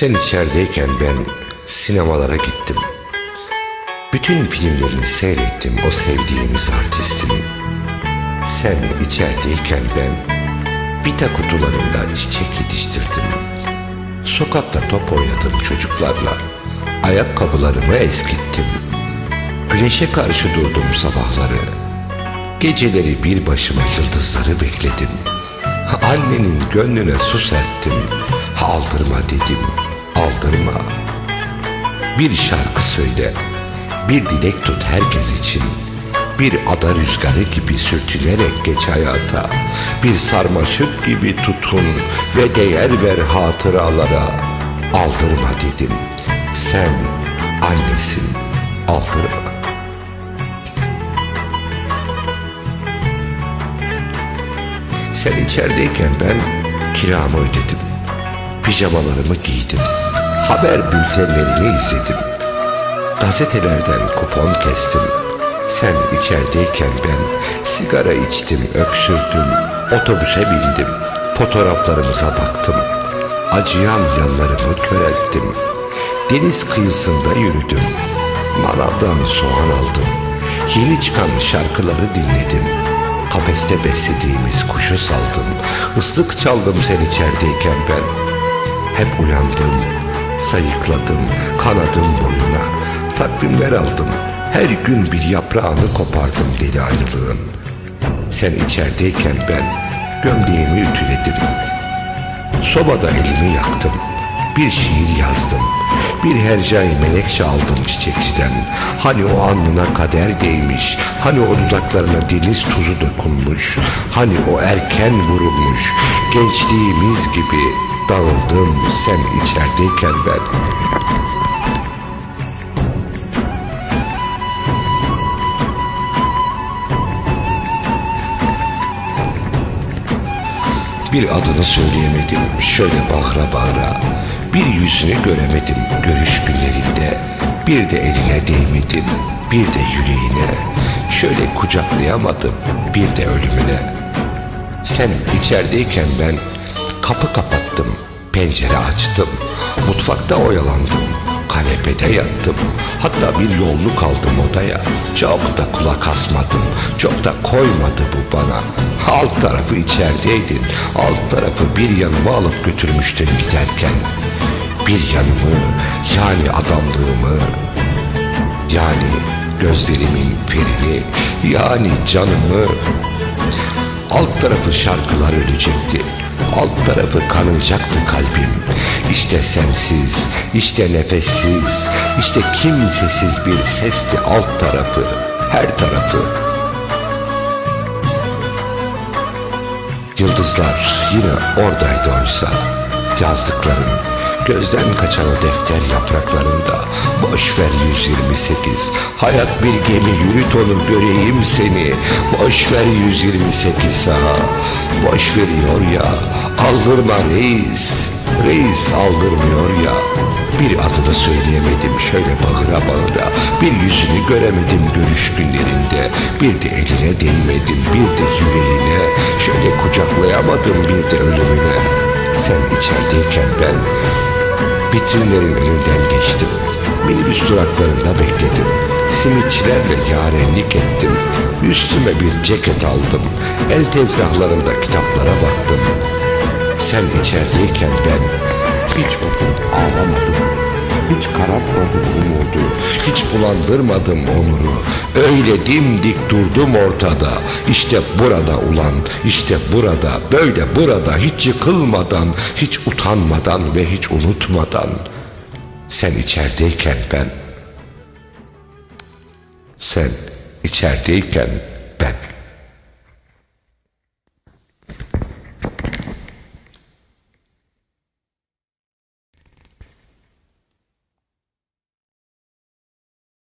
Sen içerideyken ben sinemalara gittim. Bütün filmlerini seyrettim o sevdiğimiz artistin. Sen içerideyken ben vita kutularından çiçek yetiştirdim. Sokakta top oynadım çocuklarla. Ayakkabılarımı eskittim. Güneşe karşı durdum sabahları. Geceleri bir başıma yıldızları bekledim. Annenin gönlüne su serptim. Aldırma dedim, aldırma. Bir şarkı söyle, bir dilek tut herkes için. Bir ada rüzgarı gibi sürtünerek geç hayata. Bir sarmaşık gibi tutun ve değer ver hatıralara. Aldırma dedim, sen annesin, aldırma. Sen içerideyken ben kiramı ödedim. Pijamalarımı giydim. Haber bültenlerini izledim. Gazetelerden kupon kestim. Sen içerideyken ben sigara içtim, öksürdüm. Otobüse bindim. Fotoğraflarımıza baktım. Acıyan yanlarımı körelttim. Deniz kıyısında yürüdüm. Manavdan soğan aldım. Yeni çıkan şarkıları dinledim. Kafeste beslediğimiz kuşu saldım. Islık çaldım sen içerideyken ben. Hep uyandım, sayıkladım, kanadım boyuna. Takvimler aldım, her gün bir yaprağını kopardım deli ayrılığın. Sen içerideyken ben gömleğimi ütüledim. Sobada elimi yaktım. Bir şiir yazdım. Bir hercai menekşe aldım çiçekçiden. Hani o alnına kader değmiş. Hani o dudaklarına deniz tuzu dokunmuş. Hani o erken vurulmuş. Gençliğimiz gibi dağıldım sen içerideyken ben. Bir adını söyleyemedim şöyle bağıra bağıra. Bir yüzünü göremedim görüş günlerinde. Bir de eline değmedim, bir de yüreğine. Şöyle kucaklayamadım, bir de ölümüne. Sen içerideyken ben kapı kapattım, pencere açtım. Mutfakta oyalandım, kanepede yattım. Hatta bir yolluk aldım odaya. Çok da kulak asmadım, çok da koymadı bu bana. Alt tarafı içerideydin, alt tarafı bir yanıma alıp götürmüştün giderken. Bir yanımı, yani adamlığımı, yani gözlerimin ferini, yani canımı, Alt tarafı şarkılar ölecekti. Alt tarafı kanacaktı kalbim. İşte sensiz, işte nefessiz, işte kimsesiz bir sesti alt tarafı, her tarafı. Yıldızlar yine oradaydı oysa. Yazdıklarım, gözden kaçan o defter yapraklarında. Boş ver 128, hayat bir gemi yürüt onu göreyim seni. Boş ver 128 ha, boş veriyor ya. Aldırma reis, reis aldırmıyor ya. Bir adını söyleyemedim şöyle bağıra bağıra. Bir yüzünü göremedim görüş günlerinde. Bir de eline değmedim, bir de yüreğine. Şöyle kucaklayamadım bir de ölümüne. Sen içerideyken ben vitrinlerin önünden geçtim. Minibüs duraklarında bekledim. Simitçilerle yarenlik ettim. Üstüme bir ceket aldım. El tezgahlarında kitaplara baktım. Sen içerideyken ben hiç oturup ağlamadım. Hiç karartmadım umudu, hiç bulandırmadım onuru. Öyle dimdik durdum ortada. İşte burada ulan, işte burada, böyle burada, hiç yıkılmadan, hiç utanmadan ve hiç unutmadan. Sen içerideyken ben, sen içerideyken